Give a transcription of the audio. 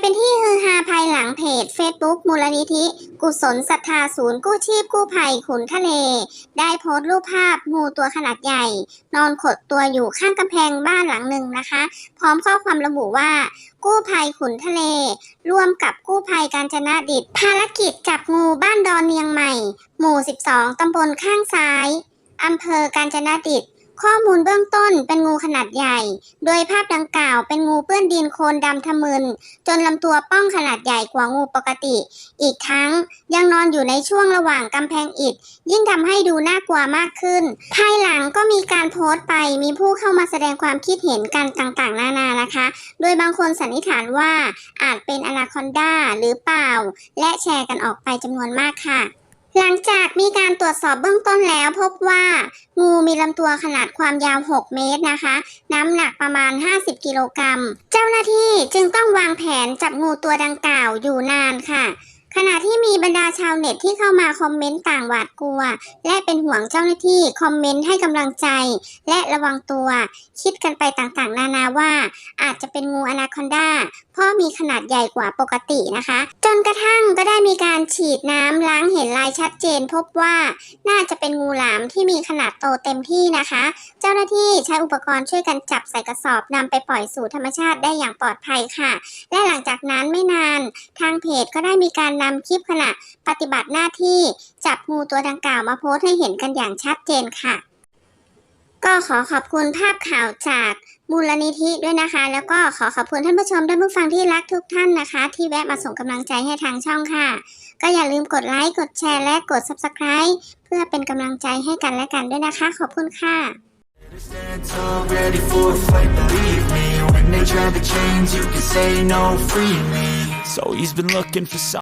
เป็นที่ฮือฮาภายหลังเพจ Facebook มูลนิธิ กุศลศรัทธาศูนย์กู้ชีพกู้ภัยขุนทะเล ได้โพสต์รูปภาพงูตัวขนาดใหญ่ นอนขดตัวอยู่ข้างกำแพงบ้านหลังหนึ่งนะคะ พร้อมข้อความระบุว่า กู้ภัยขุนทะเล ร่วมกับกู้ภัยกาญจนดิตภารกิจจับงูบ้านดอนเนียงใหม่ หมู่ 12 ตำบลข้างซ้ายอำเภอกาญจนดิต ข้อมูลเบื้องต้นเป็นงูขนาดใหญ่ โดยภาพดังกล่าวเป็นงูเปื้อนดินโคลนดำทะมึน จนลำตัวป้องขนาดใหญ่กว่างูปกติ อีกทั้งยังนอนอยู่ในช่วงระหว่างกำแพงอิฐ ยิ่งทำให้ดูน่ากลัวมากขึ้น ภายหลังก็มีการโพสต์ไปมีผู้เข้ามาแสดงความคิดเห็นกันต่างๆ นานานะคะ โดยบางคนสันนิษฐานว่าอาจเป็นอนาคอนดาหรือเปล่า และแชร์กันออกไปจำนวนมากค่ะ หลังจากมีการตรวจสอบเบื้องต้นแล้วพบว่า งูมีลำตัวขนาดความยาว 6 เมตรนะคะ น้ำหนักประมาณ 50 กิโลกรัม เจ้าหน้าที่จึงต้องวางแผนจับงูตัวดังกล่าวอยู่นานค่ะ ขณะที่มีบรรดาชาวเน็ตที่เข้ามาคอมเมนต์ต่างหวาดกลัว และเป็นห่วงเจ้าหน้าที่คอมเมนต์ให้กำลังใจ และระวังตัว คิดกันไปต่างๆ นานาว่า อาจจะเป็นงูอนาคอนดาเพราะมีขนาดใหญ่กว่าปกตินะคะ จนกระทั่งก็ได้ มีการฉีดน้ำล้างเห็นลายชัดเจนพบว่า น่าจะเป็นงูหลามที่มีขนาดโตเต็มที่นะคะ เจ้าหน้าที่ใช้อุปกรณ์ช่วยกันจับใส่กระสอบนำไปปล่อยสู่ธรรมชาติได้อย่างปลอดภัยค่ะ และหลังจากนั้นไม่นาน ทางเพจก็ได้มีการนำคลิปขณะปฏิบัติหน้าที่ จับงูตัวดังกล่าวมาโพสต์ให้เห็นกันอย่างชัดเจนค่ะ ก็ขอขอบคุณภาพข่าวจากมูลนิธิด้วยนะคะ แล้วก็ขอขอบคุณท่านผู้ชมท่านผู้ฟังที่รักทุกท่านนะคะ ที่แวะมาส่งกำลังใจให้ทางช่องค่ะ ก็อย่าลืมกดไลค์กดแชร์และกด Subscribe เพื่อเป็นกำลังใจให้กันและกันด้วยนะคะ ขอบคุณค่ะ Stand tall, ready for a fight, believe me When they try to change, you can say no, free me So he's been looking for some